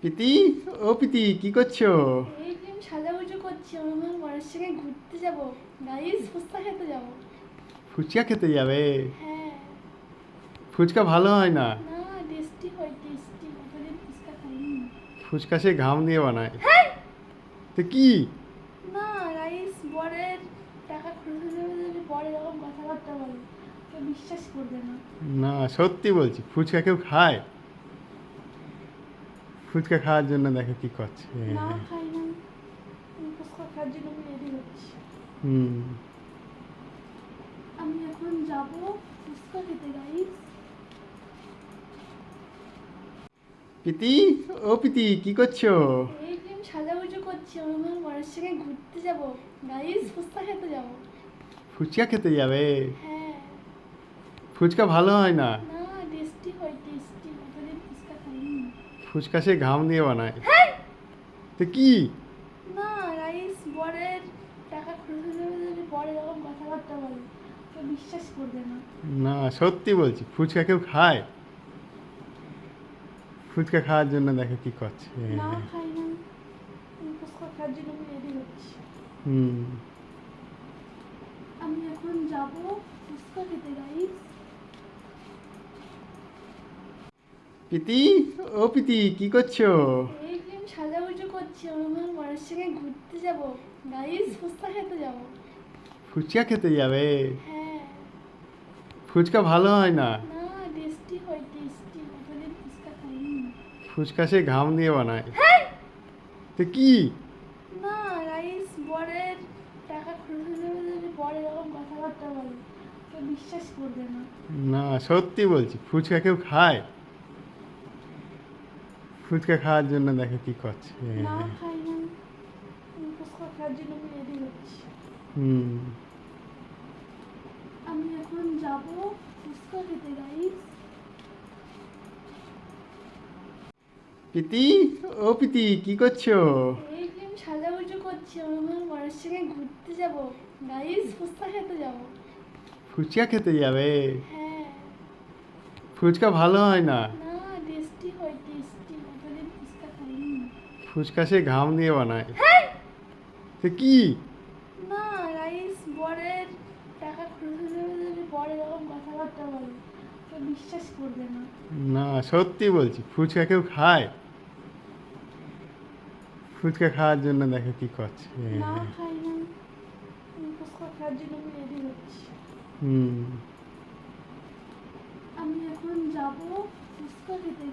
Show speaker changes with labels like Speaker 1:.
Speaker 1: প্রীতি? ও প্রীতি কি করছ?
Speaker 2: এই সাজাগুজু করছি আমি আমার বরের সঙ্গে ঘুরতে যাব। গাইস ফুচকা খেতে যাব।
Speaker 1: ফুচকা খেতে যাবে?
Speaker 2: হ্যাঁ।
Speaker 1: ফুচকা ভালো হয় না?
Speaker 2: না টেস্টি হয় টেস্টি কতদিন ফুচকা খাইনি।
Speaker 1: ফুচকা সে ঘাম দিয়ে বানায়।
Speaker 2: হ্যাঁ।
Speaker 1: তো কি?
Speaker 2: না গাইস বরের টাকা খরচ হয়ে যাবে বর এরকম কথাবার্তা বলে তো বিশ্বাস করবে না।
Speaker 1: না সত্যি বলছি ফুচকা কেউ খায়? ফুচকা খাওয়ার জন্য দেখো কি করছে। হুম।
Speaker 2: আমি এখন যাব ফুচকা খেতে গাইস
Speaker 1: প্রীতি? ও প্রীতি কি করছ?
Speaker 2: এই যে আমি সাজাগুজু করছি আমার বরের সঙ্গে ঘুরতে যাব। গাইস ফুচকা খেতে যাব।
Speaker 1: ফুচকা খেতে যাবে?
Speaker 2: হ্যাঁ।
Speaker 1: ফুচকা ভালো হয় না
Speaker 2: না টেস্টি হয় টেস্টি কতদিন ফুচকা খাইনি
Speaker 1: ফুচকা সে ঘাম দিয়ে বানায়।
Speaker 2: হ্যাঁ।
Speaker 1: তো কি?
Speaker 2: না রাইস বরের টাকা যদি বর এরকম কথাবার্তা বলে। বিশ্বাস করবে না।
Speaker 1: না সত্যি বলছি ফুচকা কেউ খায়? ফুচকা খাওয়ার জন্য দেখো কি করছে।
Speaker 2: না খাই না। ফুচকা খাওয়ার জন্য আমি রেডি হচ্ছি।
Speaker 1: হুম।
Speaker 2: আমি এখন যাব ফুচকা খেতে গাইস
Speaker 1: প্রীতি? ও প্রীতি কি করছ?
Speaker 2: এই যে আমি সাজাগুজু করছি আমার বরের সঙ্গে ঘুরতে যাব। গাইস ফুচকা খেতে যাব।
Speaker 1: ফুচকা খেতে যাবে?
Speaker 2: হ্যাঁ।
Speaker 1: ফুচকা ভালো হয় না?
Speaker 2: না টেস্টি হয় টেস্টি কতদিন ফুচকা
Speaker 1: সে ঘাম দিয়ে বানায়।
Speaker 2: হ্যাঁ।
Speaker 1: তো কি?
Speaker 2: না রাইস বরের টাকা খরচ হয়ে যাবে বর এরকম কথাবার্তা বলে তো বিশ্বাস করবে না।
Speaker 1: না সত্যি বলছি ফুচকা কেউ খায়? ফুচকা খাওয়ার জন্য দেখো কি করছে। হুম।
Speaker 2: আমি এখন যাব ফুচকা খেতে গাইস
Speaker 1: প্রীতি? ও প্রীতি কি করছ?
Speaker 2: এই যে আমি সাজাগুজু করছি আমার বরের সঙ্গে ঘুরতে যাব। গাইস ফুচকা খেতে যাব।
Speaker 1: ফুচকা খেতে যাবে?
Speaker 2: হ্যাঁ।
Speaker 1: ফুচকা ভালো হয় না
Speaker 2: না টেস্টি হয় টেস্টি কতদিন ফুচকা খাইনি
Speaker 1: ফুচকা সে ঘাম দিয়ে বানায়।
Speaker 2: হ্যাঁ।
Speaker 1: তো কি?
Speaker 2: না রাইস বরের টাকা খরচ বর এরকম কথাবার্তা বলে। বিশ্বাস করবে না।
Speaker 1: না সত্যি বলছি ফুচকা কেউ খায়? ফুচকা খাওয়ার জন্য দেখো কি করছে। হুম।
Speaker 2: আমি এখন যাব ফুচকা খেতে